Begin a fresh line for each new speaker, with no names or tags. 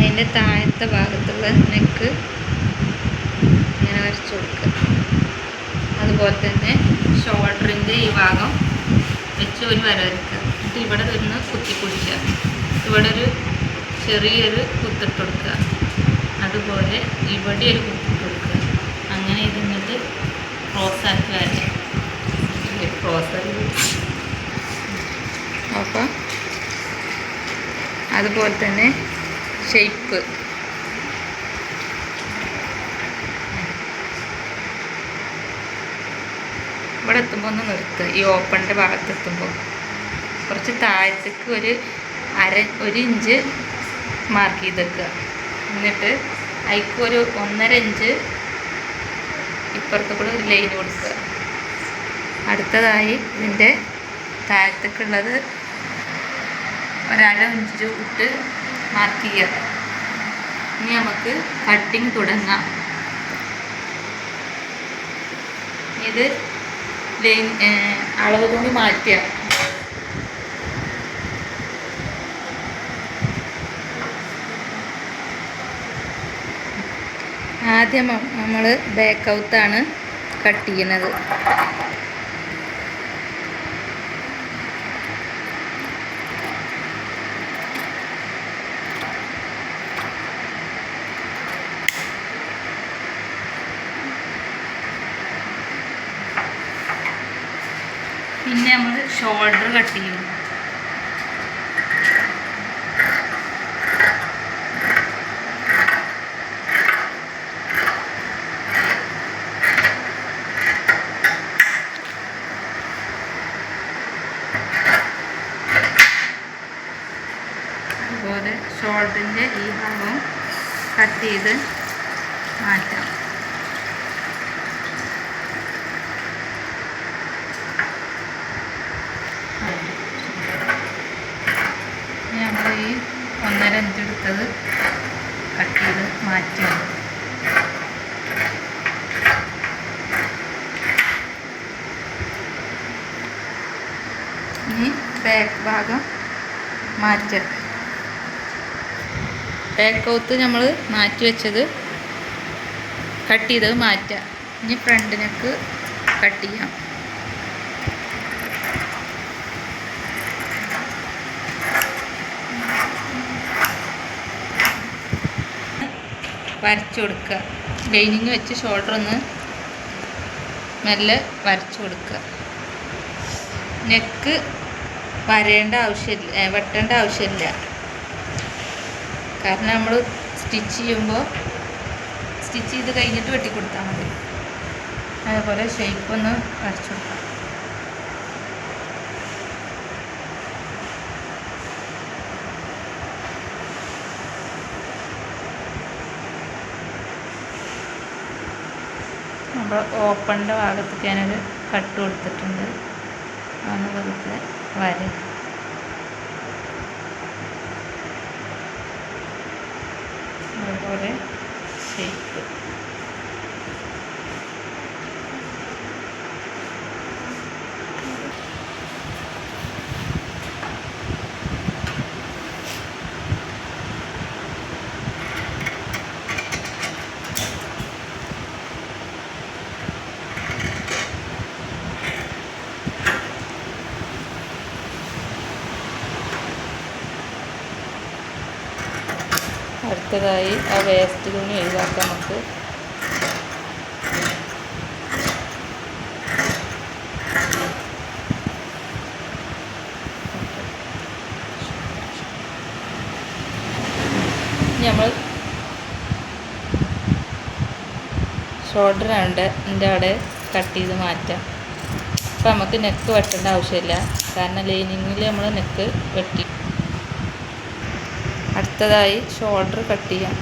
അതിന്റെ താഴത്തെ ഭാഗത്തുള്ള നെക്ക് ഇങ്ങനെ വരച്ചു കൊടുക്കുക. അതുപോലെ തന്നെ ഷോൾഡറിന്റെ ഈ ഭാഗം വെച്ച് ഒരു വര വരയ്ക്കുക. എന്നിട്ട് ഇവിടെ നിന്ന് കുത്തി പിടിക്കുക. ഇവിടെ ഒരു ചെറിയൊരു കുത്തിട്ട് കൊടുക്കുക. അതുപോലെ ഇവിടെ ഒരു കുത്തിട്ട് കൊടുക്കുക. അങ്ങനെ ഇത് എന്നിട്ട് ക്രോസാക്കി വരയ്ക്കുക ക്രോസാക്കി അപ്പോൾ അതുപോലെ തന്നെ ഷെയ്പ്പ് ഇവിടെ എത്തുമ്പോൾ ഒന്ന് നിർത്തുക ഈ ഓപ്പണിന്റെ ഭാഗത്ത് എത്തുമ്പോൾ കുറച്ച് താഴത്തേക്ക് ഒരു അര ഒരു ഇഞ്ച് മാർക്ക് ചെയ്ത് വെക്കുക എന്നിട്ട് അതിക്ക് ഒരു ഒന്നര ഇഞ്ച് ഇപ്പുറത്ത് കൂടെ ഒരു ലൈൻ കൊടുക്കുക. അടുത്തതായി ഇതിന്റെ താഴത്തേക്കുള്ളത് ഒരര ഇഞ്ച് ഇട്ട് മാർക്ക് ചെയ്യുക. ഇനി നമുക്ക് കട്ടിങ് തുടങ്ങാം. ഇത് അളവ് തുണി മാറ്റുക. ആദ്യം നമ്മൾ ബാക്ക് ഔത്താണ് കട്ട് ചെയ്യുന്നത്. പിന്നെ നമ്മൾ ഷോൾഡർ കട്ട് ചെയ്യും. അതുപോലെ ഷോൾഡറിന്റെ ഈ ഭാഗം കട്ട് ചെയ്ത് മാറ്റാം ഇനി നമ്മൾ ഈ ഒന്നര ഇഞ്ച് എടുത്തത് കട്ട് ചെയ്ത് മാറ്റുക ഇനി ബാക്ക് ഭാഗം മാറ്റുക ബാക്ക് ഔത്ത് നമ്മൾ മാറ്റി വെച്ചത് കട്ട് ചെയ്തത് മാറ്റുക ഇനി ഫ്രണ്ട് നെക്ക് കട്ട് ചെയ്യാം. വരച്ചു കൊടുക്കുക. ലൈനിങ് വെച്ച് ഷോൾഡർ ഒന്ന് മെല്ലെ വരച്ചു കൊടുക്കുക. നെക്ക് വരേണ്ട ആവശ്യമില്ല വെട്ടേണ്ട ആവശ്യമില്ല കാരണം നമ്മൾ സ്റ്റിച്ച് ചെയ്യുമ്പോൾ സ്റ്റിച്ച് ചെയ്ത് കഴിഞ്ഞിട്ട് വെട്ടിക്കൊടുത്താൽ മതി. അതേപോലെ ഷേപ്പ് ഒന്ന് വരച്ചു കൊടുക്കാം. നമ്മൾ ഓപ്പണിന്റെ ഭാഗത്തേക്ക് ഞാനൊരു കട്ട് കൊടുത്തിട്ടുണ്ട്. അതൊന്ന് വെറുതെ വര. അതുപോലെ ഷേപ്പ് അടുത്തതായി ആ വേസ്റ്റ് തുണി ഒഴിവാക്കാം നമുക്ക്. നമ്മൾ ഷോൾഡർ ആണ്ട് എന്റെ അവിടെ കട്ട് ചെയ്ത് മാറ്റാം. അപ്പം നമുക്ക് നെക്ക് വെട്ടേണ്ട ആവശ്യമില്ല. കാരണം ലൈനിങ്ങിൽ നമ്മൾ നെക്ക് വെട്ടി അടുത്തതായി ഷോൾഡർ കട്ട് ചെയ്യാം.